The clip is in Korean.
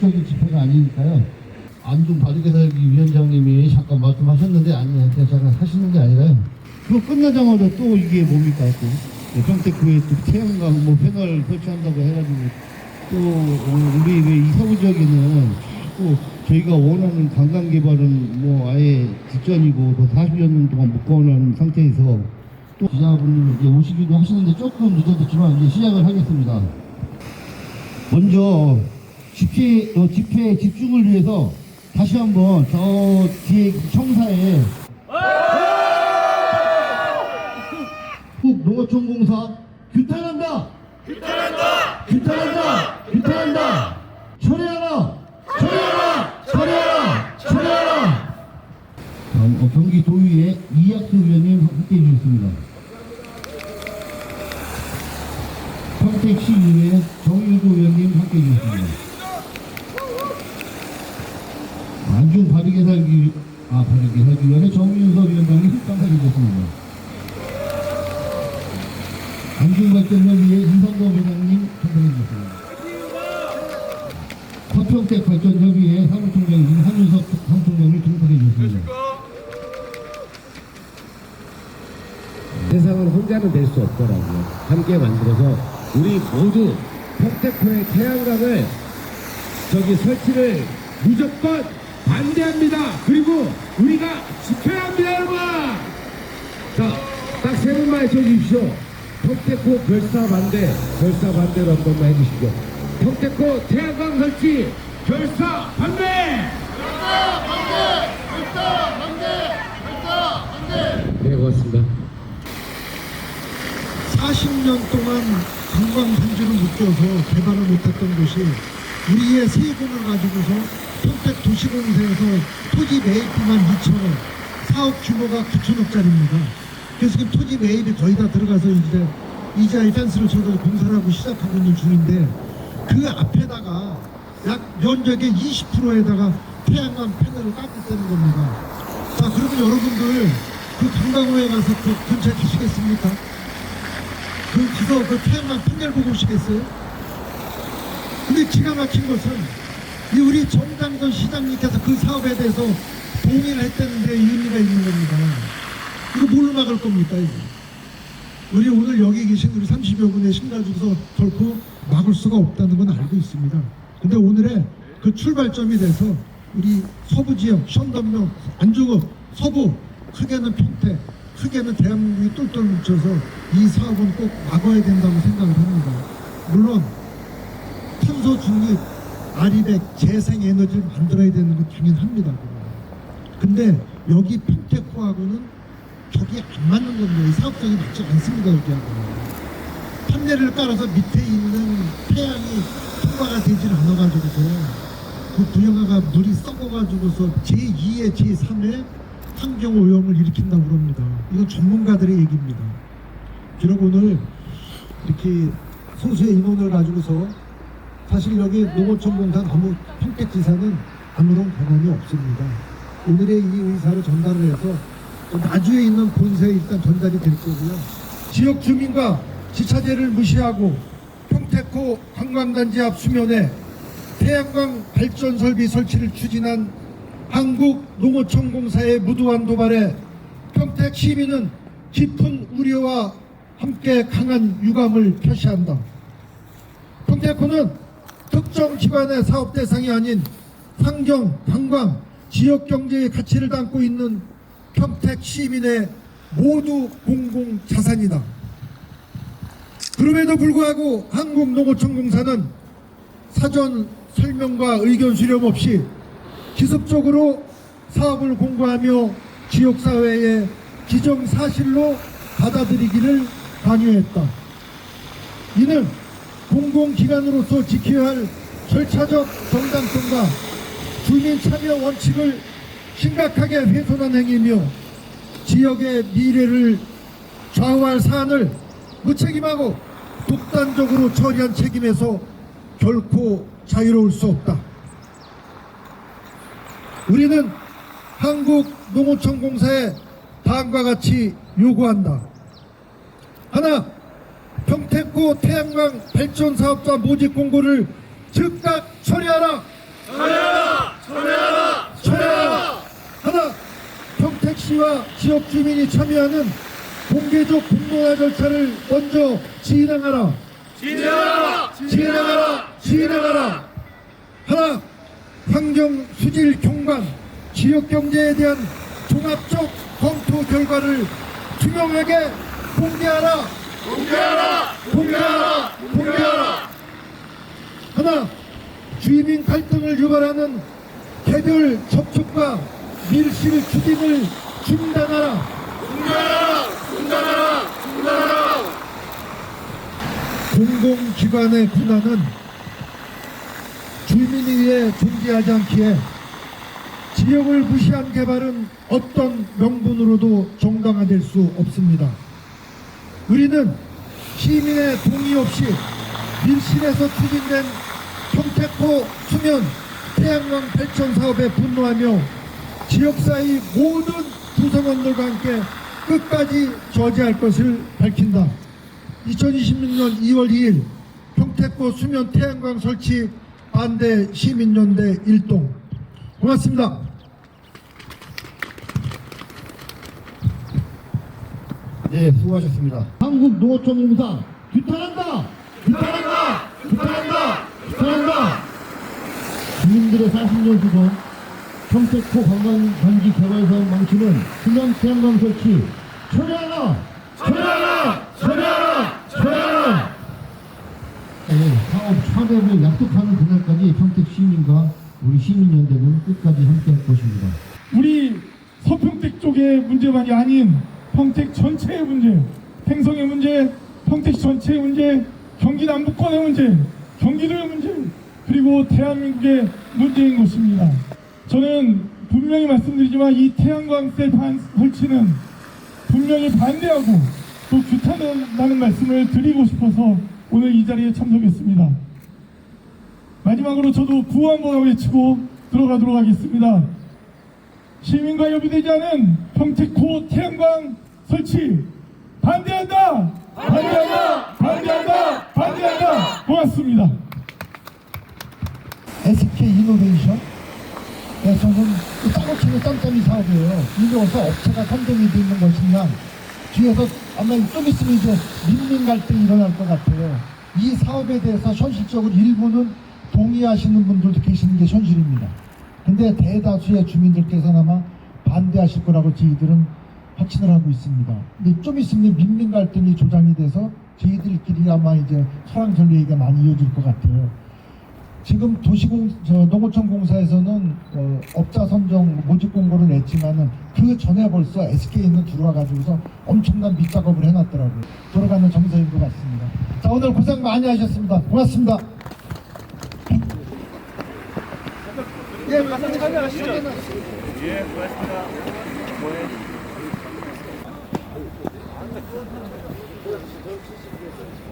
정적인 집회가 아니니까요. 안동 바르게 살기 위원장님이 잠깐 말씀하셨는데 아니 잠깐 하시는 게 아니라요. 그거 끝나자마자 또 이게 뭡니까 또 네, 평택구에 또 태양광 뭐 패널 설치한다고 해가지고 또 어, 우리 왜 이 서부 지역에는 자꾸 저희가 원하는 관광 개발은 뭐 아예 직전이고 또 40여 년 동안 묶어놓은 상태에서 또 기자분들 이제 오시기도 하시는데 조금 늦어졌지만 이제 시작을 하겠습니다. 먼저 집회 어, 집회 집중을 위해서 다시 한번 저 뒤에 청사에 국농어촌공사 규탄한다. 규탄한다. 규탄한다. 규탄한다. 철회하라. 철회하라. 철회하라. 철회하라. 어, 경기 도의회 이학수 의원님 함께해 주셨습니다. 평택시 의회 정유도 의원님 함께해 주셨습니다. 안중 바르게 살기 아 바르게 살기 위원회 정윤석 위원장님 참석해 주셨습니다. 안중발전협의회 임성도 회장님 참석해 주셨습니다. 서평택 발전협의회 사무총장님 한윤석 사무총장님 참석해 주셨습니다. 세상은 혼자는 될 수 없더라고요. 함께 만들어서 우리 모두 평택호의 태양광을 저기 설치를 무조건 반대합니다. 그리고 우리가 집회합니다, 여러분. 자, 딱 세 번만 해주십시오. 평택호 결사 반대, 결사 반대로 한 번만 해주시죠. 평택호 태양광 설치 결사 반대. 네, 고맙습니다. 40년 동안 관광 단지를 묶여서 개발을 못했던 곳이 우리의 세금을 가지고서 평택 도시공사에서 토지 매입비만 2천원 사업 규모가 9천억짜리입니다. 그래서 지금 토지 매입이 거의 다 들어가서 이제 이자에 펜스를 쳐서 공사를 하고 시작하고 있는 중인데 그 앞에다가 약 면적의 20%에다가 태양광 패널을 깎고 되는 겁니다. 자 그러면 여러분들 그 관광호에 가서 그 근처에 가시겠습니까? 그 기서 그 태양광 판넬 보고 오시겠어요? 근데 기가 막힌 것은 이 우리 정당선 시장님께서 그 사업에 대해서 동의를 했다는데 의미가 있는 겁니다. 이거 뭘로 막을 겁니까 이거? 우리 오늘 여기 계신 우리 30여 분의 신가주서 결코 막을 수가 없다는 건 알고 있습니다. 근데 오늘의 그 출발점이 돼서 우리 서부 지역, 션덤명, 안중읍, 서부, 크게는 평택, 크게는 대한민국이 똘똘 뭉쳐서 이 사업은 꼭 막아야 된다고 생각을 합니다. 물론 탄소 중립, 아리백, 재생 에너지를 만들어야 되는 건 당연합니다. 근데 여기 평택호하고는 저기 안 맞는 겁니다. 이 사업장이 맞지 않습니다. 여기하고. 판넬을 깔아서 밑에 있는 태양이 통과가 되질 않아가지고서 그 부영화가 물이 썩어가지고서 제2의 제3의 환경 오염을 일으킨다고 그럽니다. 이건 전문가들의 얘기입니다. 비록 오늘 이렇게 소수의 인원을 가지고서 사실 여기 농어촌공사 아무 평택 지사는 아무런 권한이 없습니다. 오늘의 이 의사를 전달을 해서 또 나주에 있는 본세에 일단 전달이 될 거고요. 지역 주민과 지차제를 무시하고 평택호 관광단지 앞 수면에 태양광 발전 설비 설치를 추진한 한국농어촌공사의 무도한 도발에 평택 시민은 깊은 우려와 함께 강한 유감을 표시한다. 평택호는 특정 기관의 사업 대상이 아닌 상경, 관광, 지역 경제의 가치를 담고 있는 평택 시민의 모두 공공 자산이다. 그럼에도 불구하고 한국농어촌공사는 사전 설명과 의견 수렴 없이 기습적으로 사업을 공고하며 지역사회에 기정사실로 받아들이기를 강요했다. 이는 공공기관으로서 지켜야 할 절차적 정당성과 주민 참여 원칙을 심각하게 훼손한 행위며 지역의 미래를 좌우할 사안을 무책임하고 독단적으로 처리한 책임에서 결코 자유로울 수 없다. 우리는 한국농어촌공사에 다음과 같이 요구한다. 하나, 평택구 태양광 발전 사업자 모집 공고를 즉각 처리하라. 처리하라. 처리하라. 처리하라. 하나 평택시와 지역 주민이 참여하는 공개적 공론화 절차를 먼저 진행하라. 진행하라. 진행하라. 진행하라. 하나 환경 수질 경관 지역 경제에 대한 종합적 검토 결과를 투명하게 공개하라. 공개하라. 공개하라. 공개하라. 하나 주민 갈등을 유발하는 개별 접촉과 밀실 추진을 중단하라. 중단하라. 중단하라. 중단하라. 공공기관의 군안은 주민에 의해 존재하지 않기에 지역을 무시한 개발은 어떤 명분으로도 정당화될 수 없습니다. 우리는 시민의 동의 없이 밀실에서 추진된 평택호 수면 태양광 발전 사업에 분노하며 지역사회 모든 구성원들과 함께 끝까지 저지할 것을 밝힌다. 2026년 2월 2일 평택호 수면 태양광 설치 반대 시민연대 일동 고맙습니다. 네, 수고하셨습니다. 한국 농어촌공사 규탄한다! 규탄한다! 규탄한다! 규탄한다! 주민들의 40년 주던 평택호 관광단지 개발 사업 망치는 수면 태양광 설치 처리하라! 처리하라! 처리하라! 처리하라! 네, 사업 참여를 약속하는 그날까지 평택 시민과 우리 시민연대는 끝까지 함께할 것입니다. 우리 서평택 쪽의 문제만이 아닌 평택 전체의 문제, 행성의 문제, 평택 전체의 문제, 경기 남부권의 문제, 경기도의 문제, 그리고 대한민국의 문제인 것입니다. 저는 분명히 말씀드리지만 이 태양광 셀 반- 설치는 분명히 반대하고 또 규탄한다는 말씀을 드리고 싶어서 오늘 이 자리에 참석했습니다. 마지막으로 저도 구호 한번 외치고 들어가도록 하겠습니다. 시민과 협의되지 않은 평택호 태양광 설치 반대한다! 반대한다! 반대한다! 반대한다! 고맙습니다. SK 이노베이션 에서는 그 땅을 치는 짬짬이 사업이에요. 이게 어서 업체가 선정이 돼 있는 것이냐 뒤에서 아마 좀 있으면 이제 민민 갈등이 일어날 것 같아요. 이 사업에 대해서 현실적으로 일부는 동의하시는 분들도 계시는 게 현실입니다. 근데 대다수의 주민들께서는 아마 반대하실 거라고 저희들은 확신을 하고 있습니다. 근데 좀 있으면 민민 갈등이 조장이 돼서 저희들끼리 아마 이제 서랑설리 얘기가 많이 이어질 것 같아요. 지금 도시공 저 농어촌 공사에서는 어, 업자 선정 모집 공고를 냈지만은 그 전에 벌써 SK는 들어와 가지고서 엄청난 밑작업을 해놨더라고요. 돌아가는 정서인 것 같습니다. 자 오늘 고생 많이 하셨습니다. 고맙습니다. 예, 예, 고맙습니다. 뭐해? Thank you.